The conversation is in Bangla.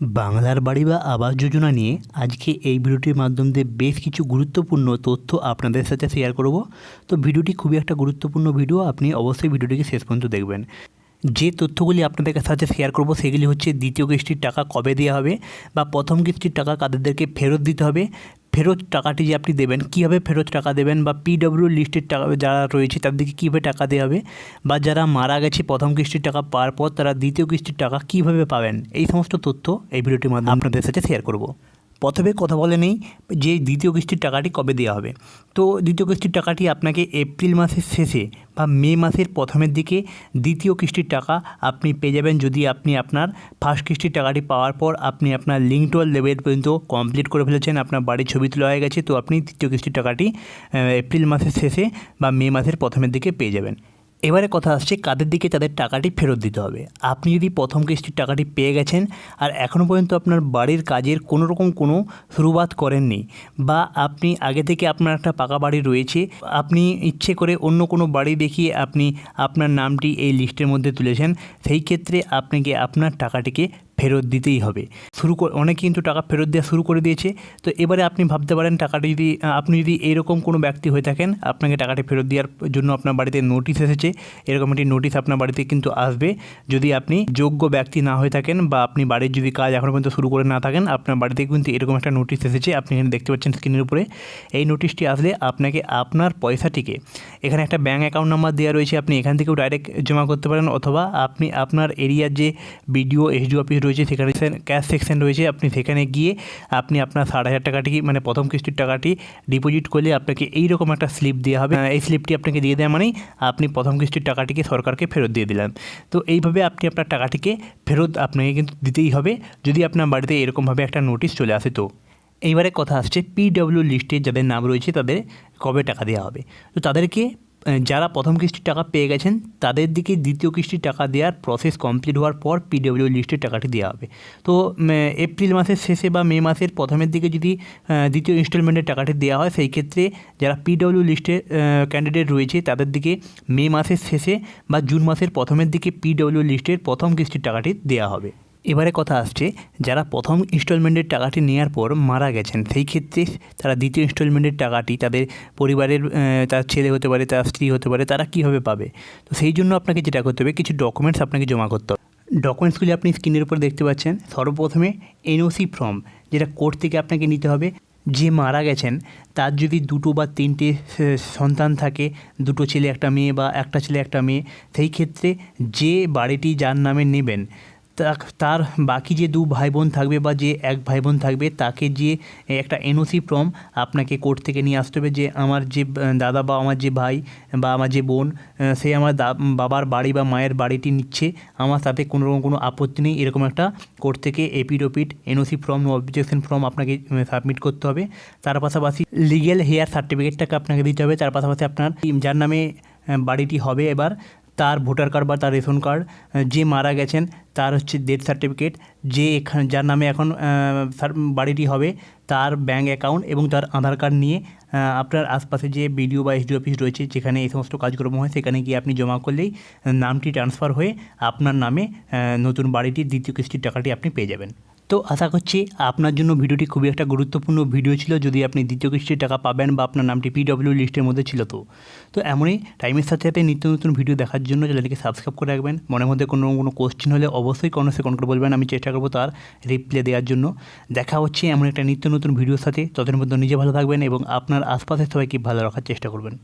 বাংলার বাড়ি বা আবাস যোজনা নিয়ে আজকে এই ভিডিওটির মাধ্যম দিয়ে বেশ কিছু গুরুত্বপূর্ণ তথ্য আপনাদের সাথে শেয়ার করব। তো ভিডিওটি খুবই একটা গুরুত্বপূর্ণ ভিডিও, আপনি অবশ্যই ভিডিওটিকে শেষ পর্যন্ত দেখবেন। যে তথ্যগুলি আপনাদের সাথে শেয়ার করব, সেগুলি হচ্ছে দ্বিতীয় কিস্তির টাকা কবে দেওয়া হবে বা প্রথম কিস্তির টাকা কাদেরকে ফেরত দিতে হবে ফেরত টাকাটি যে আপনি দেবেন, কীভাবে ফেরত টাকা দেবেন বা পিডব্লিউ লিস্টের টাকা যারা রয়েছে তাদেরকে কীভাবে টাকা দেওয়া হবে বা যারা মারা গেছে প্রথম কিস্তির টাকা পাওয়ার পর তারা দ্বিতীয় কিস্তির টাকা কীভাবে পাবেন, এই সমস্ত তথ্য এই ভিডিওটির মাধ্যমে আপনাদের সাথে শেয়ার করব। প্রথমে কথা বলে নেই যে দ্বিতীয় কিস্তির টাকাটি কবে দেওয়া হবে। তো দ্বিতীয় কিস্তির টাকাটি আপনাকে এপ্রিল মাসের শেষে বা মে মাসের প্রথমের দিকে দ্বিতীয় কিস্তির টাকা আপনি পেয়ে যাবেন যদি আপনি আপনার ফার্স্ট কিস্তির টাকাটি পাওয়ার পর আপনি আপনার লিঙ্ক টুয়েল লেভেল পর্যন্ত কমপ্লিট করে ফেলেছেন, আপনার বাড়ির ছবি তোলা হয়ে গেছে, তো আপনি তৃতীয় কিস্তির টাকাটি এপ্রিল মাসের শেষে বা মে মাসের প্রথমের দিকে পেয়ে যাবেন। এবারে কথা আসছে কাদের দিকে তাদের টাকাটি ফেরত দিতে হবে। আপনি যদি প্রথম কিস্তির টাকাটি পেয়ে গেছেন আর এখনও পর্যন্ত আপনার বাড়ির কাজের কোনো রকম কোনো শুরুবাত করেননি বা আপনি আগে থেকে আপনার একটা পাকা বাড়ি রয়েছে, আপনি ইচ্ছে করে অন্য কোনো বাড়ি দেখিয়ে আপনি আপনার নামটি এই লিস্টের মধ্যে তুলেছেন, সেই ক্ষেত্রে আপনাকে আপনার টাকাটিকে ফেরত দিতেই হবে। শুরু অনেকে কিন্তু টাকা ফেরত দেওয়া শুরু করে দিয়েছে। তো এবারে আপনি ভাবতে পারেন, টাকাটি যদি, আপনি যদি এইরকম কোনো ব্যক্তি হয়ে থাকেন, আপনাকে টাকাটি ফেরত দেওয়ার জন্য আপনার বাড়িতে নোটিশ এসেছে, এরকম একটি নোটিশ আপনার বাড়িতে কিন্তু আসবে। যদি আপনি যোগ্য ব্যক্তি না হয়ে থাকেন বা আপনি বাড়ির যদি কাজ এখনও পর্যন্ত শুরু করে না থাকেন, আপনার বাড়িতে কিন্তু এরকম একটা নোটিশ এসেছে। আপনি এখানে দেখতে পাচ্ছেন স্ক্রিনের উপরে। এই নোটিশটি আসলে আপনাকে আপনার পয়সাটিকে, এখানে একটা ব্যাঙ্ক অ্যাকাউন্ট নাম্বার দেওয়া রয়েছে। আপনি এখান থেকেও ডাইরেক্ট জমা করতে পারেন অথবা আপনি আপনার এরিয়ার যে বিডিও এসডিও অফিস রয়েছে সেখানে ক্যাশ সেকশন রয়েছে, আপনি সেখানে গিয়ে আপনি আপনার ষাট হাজার টাকাটি মানে প্রথম কিস্তির টাকাটি ডিপোজিট করলে আপনাকে এইরকম একটা স্লিপ দেওয়া হবে। এই স্লিপটি আপনাকে দিয়ে দেওয়া মানেই আপনি প্রথম কিস্তির টাকাটিকে সরকারকে ফেরত দিয়ে দিলেন। তো এইভাবে আপনি আপনার টাকাটিকে ফেরত আপনাকে কিন্তু দিতেই হবে, যদি আপনার বাড়িতে এরকমভাবে একটা নোটিশ চলে আসে তো। এইবারে কথা আসছে পিডব্লিউ লিস্টে যাদের নাম রয়েছে তাদের কবে টাকা দেওয়া হবে? তো তাদেরকে যারা প্রথম কিস্তির টাকা পেয়ে গেছেন, তাদের দিকে দ্বিতীয় কিস্তির টাকা দেওয়ার প্রসেস কমপ্লিট হওয়ার পর পিডব্লিউ লিস্টের টাকাটি দেওয়া হবে। তো এপ্রিল মাসের শেষে বা মে মাসের প্রথমের দিকে যদি দ্বিতীয় ইনস্টলমেন্টের টাকাটি দেওয়া হয়, সেই ক্ষেত্রে যারা পিডব্লিউ লিস্টে ক্যান্ডিডেট রয়েছে, তাদের দিকে মে মাসের শেষে বা জুন মাসের প্রথমের দিকে পিডব্লিউ লিস্টের প্রথম কিস্তির টাকাটি দেওয়া হবে। এবারে কথা আসছে, যারা প্রথম ইনস্টলমেন্টের টাকাটি নেওয়ার পর মারা গেছেন, সেই ক্ষেত্রে তারা দ্বিতীয় ইনস্টলমেন্টের টাকাটি তাদের পরিবারের তার ছেলে হতে পারে, তার স্ত্রী হতে পারে, তারা কীভাবে পাবে? তো সেই জন্য আপনাকে যেটা করতে হবে, কিছু ডকুমেন্টস আপনাকে জমা করতে হবে। ডকুমেন্টসগুলি আপনি স্ক্রিনের উপর দেখতে পাচ্ছেন। সর্বপ্রথমে এনওসি ফর্ম যেটা কোর্ট থেকে আপনাকে নিতে হবে। যে মারা গেছেন, তার যদি দুটো বা তিনটে সন্তান থাকে, দুটো ছেলে, একটা মেয়ে বা একটা ছেলে, একটা মেয়ে, সেই ক্ষেত্রে যে বাড়িটি যার নামে নেবেন তার বাকি যে দু ভাই বোন থাকবে বা যে এক ভাই বোন থাকবে, তাকে যে একটা এনওসি ফর্ম আপনাকে কোর্ট থেকে নিয়ে আসতে হবে যে আমার যে দাদা বা আমার যে ভাই বা আমার যে বোন সে আমার বাবার বাড়ি বা মায়ের বাড়িটি নিচ্ছে। আমার তাতে কোনো রকম কোনো আপত্তি নেই, এরকম একটা কোর্ট থেকে এপিডোপিড এনওসি ফর্ম অবজেকশন ফর্ম আপনাকে সাবমিট করতে হবে। তার পাশাপাশি লিগেল হেয়ার সার্টিফিকেটটাকে আপনাকে দিতে হবে। তার পাশাপাশি আপনার যার নামে বাড়িটি হবে এবার, তার ভোটার কার্ড বা তার রেশন কার্ড যে মারা গেছেন তার হচ্ছে ডেথ সার্টিফিকেট যে এখানে যার নামে এখন বাড়িটি হবে, তার ব্যাঙ্ক অ্যাকাউন্ট এবং তার আধার কার্ড নিয়ে আপনার আশপাশে যে বিডিও বা এসডি অফিস রয়েছে, যেখানে এই সমস্ত কাজকর্ম হয়, সেখানে গিয়ে আপনি জমা করলেই নামটি ট্রান্সফার হয়ে আপনার নামে নতুন বাড়িটির দ্বিতীয় কিস্তির টাকাটি আপনি পেয়ে যাবেন। তো আশা করছি আপনার জন্য ভিডিওটি খুবই একটা গুরুত্বপূর্ণ ভিডিও ছিল, যদি আপনি দ্বিতীয় কিস্তির টাকা পাবেন বা আপনার নামটি পিডব্লিউ লিস্টের মধ্যে ছিল তো। তো এমনই টাইমের সাথে সাথে নিত্য নতুন ভিডিও দেখার জন্য চ্যানেলটিকে সাবস্ক্রাইব করে রাখবেন। মনের মধ্যে কোনো কোনো কোশ্চেন হলে অবশ্যই কমেন্ট সেকন্ড করে বলবেন। আমি চেষ্টা করব তার রিপ্লাই দেওয়ার জন্য। দেখা হচ্ছে এমন একটা নিত্য নতুন ভিডিওর সাথে। ততদিন পর্যন্ত নিজে ভালো থাকবেন এবং আপনার আশপাশের সবাইকে ভালো রাখার চেষ্টা করবেন।